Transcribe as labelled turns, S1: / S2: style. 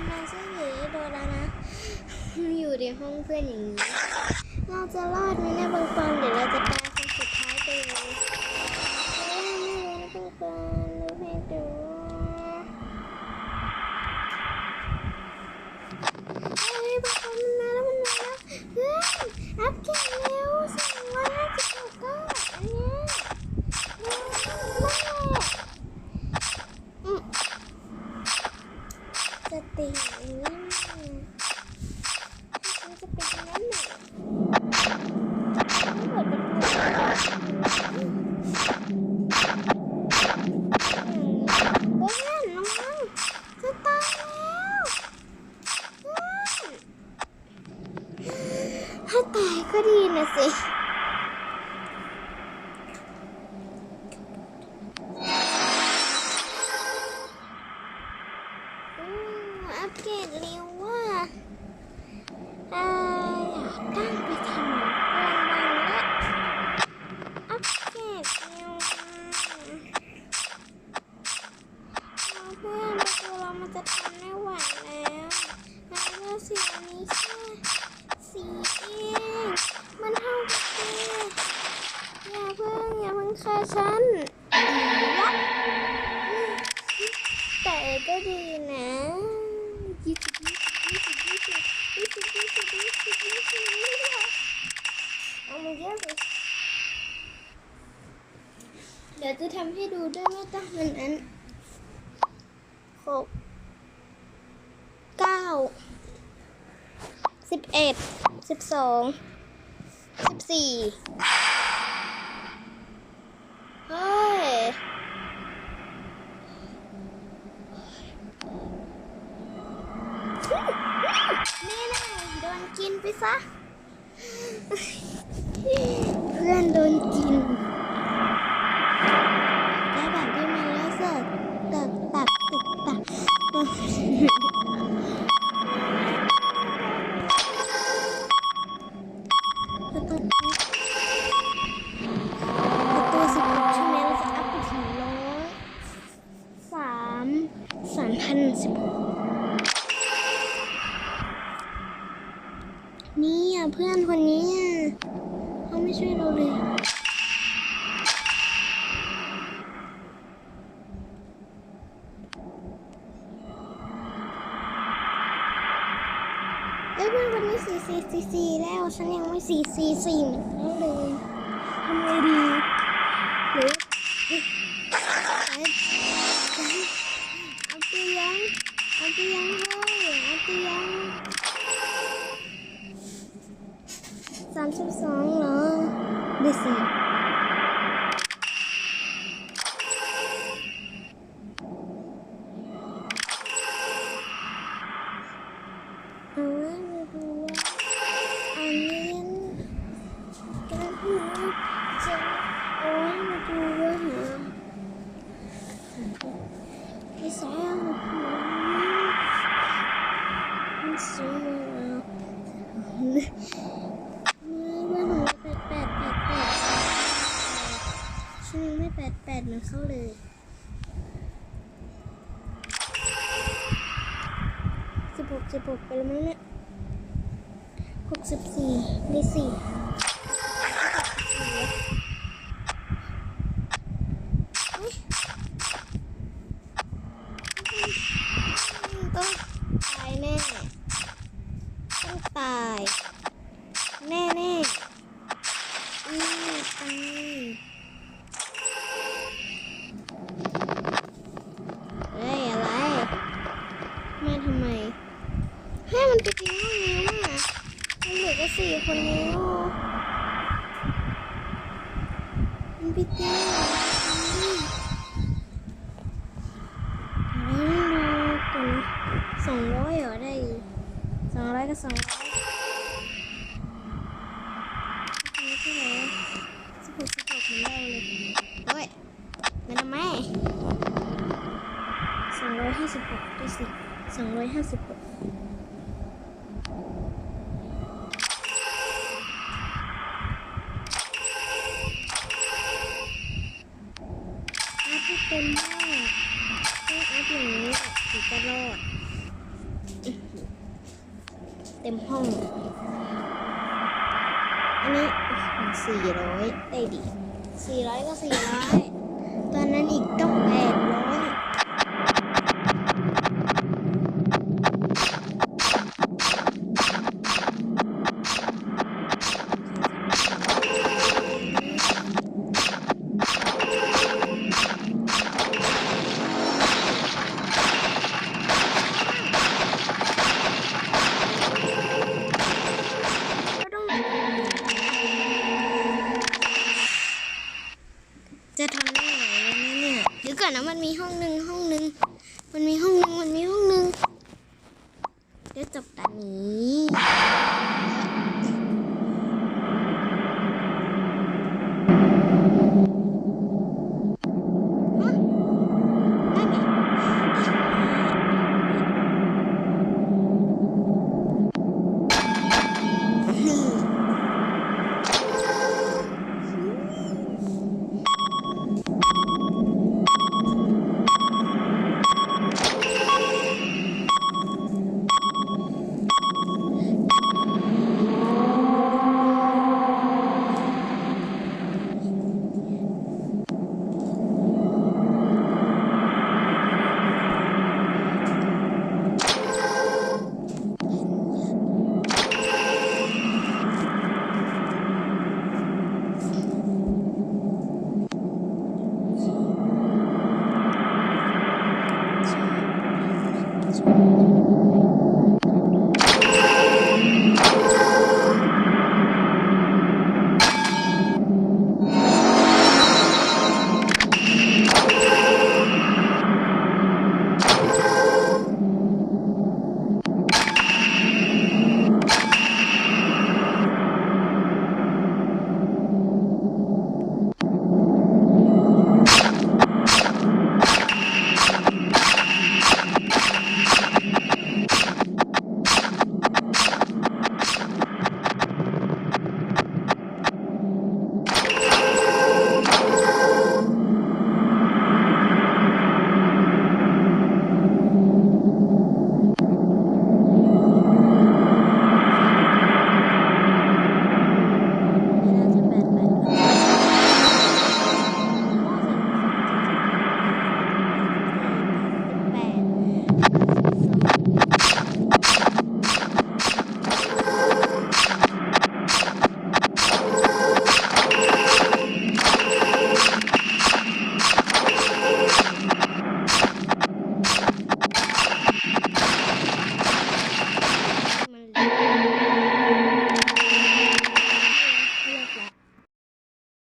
S1: นมาช่วยเหลือโดนแล้วนะ อยู่ในห้องเพื่อนอย่างนี้ เราจะรอดไหมเนะบางฟองเดี๋ยวเราจะตายคนสุดท้ายไปเลยเฮ้ยไม่รู้นะบางปอนดูให้ดูเฮ้ยบางปอนมันมาแล้วมันมาแล้วเพื่อนอัพเก่งเร็วสองร้อยห้าสิบหกก็อันเนี้ยเร็วนั่นแหละอืม จะตีนี้ฉันจะเป็นอย่างนั้นเหรอไม่เปิดประตูเพื่อนน้องจะตายแล้วถ้าตายก็ดีนะสิ อัปเกรดเร็วว่ะเอ่ออยากตั้งไปทำรางวัลและอัปเกรดเร็วมาเอาเพื่อนประตูเรามันจะทำไม่ไหวแล้วแล้วก็สีอันนี้แค่สีเองมันเท่ากับเอย่าเพิ่งอย่าเพิ่งฆ่าฉันยับแต่ก็ดีนะ ให้ดูด้วยไม่ต้องมันนั้นหกเก้าสิบเอ็ดสิบสองสิบสี่เฮ้ยนี่นะโดนกินไปซะ เพื่อนโดนกิน นสิบหกนี่อะเพื่อนคนนี้อะเขาไม่ช่วยเราเลย เอ้ยเพื่อนคนนี้สี่สี่สี่สี่แล้ว ฉันยังไม่สี่สี่สี่เหมือนเขาเลยทำไงดีหรือเอ๊ะเอาเตียงเอาเตียงเลยเอาเตียงสามสิบสองเหรอดีสิ แปดมันเขาเลยสิบหกสิบหกไปแล้วมั้งเนี่ย 64 มี 4 สี่คนแล้มันไปตีอืมเดี๋ยวเราต้องดูก่อนนะสองร้อยเหรอได้สองร้อยก็สองร้อยนี่เท่าไหร่สิบหกสิบหกเหมือนเดิมเลยโอ้ยเงินทำไมสองร้อยห้าสิบหกดูสิสองร้อยห้าสิบหก เต็นมากต้องอัพอย่างนี้ถึงจะรอด เต็มห้อง อันนี้สี่ร้อยได้ดิสี่ร้อยก็สี่ร้อยตอนนั้นอีกต้อง นนะมันมีห้องหนึ่ง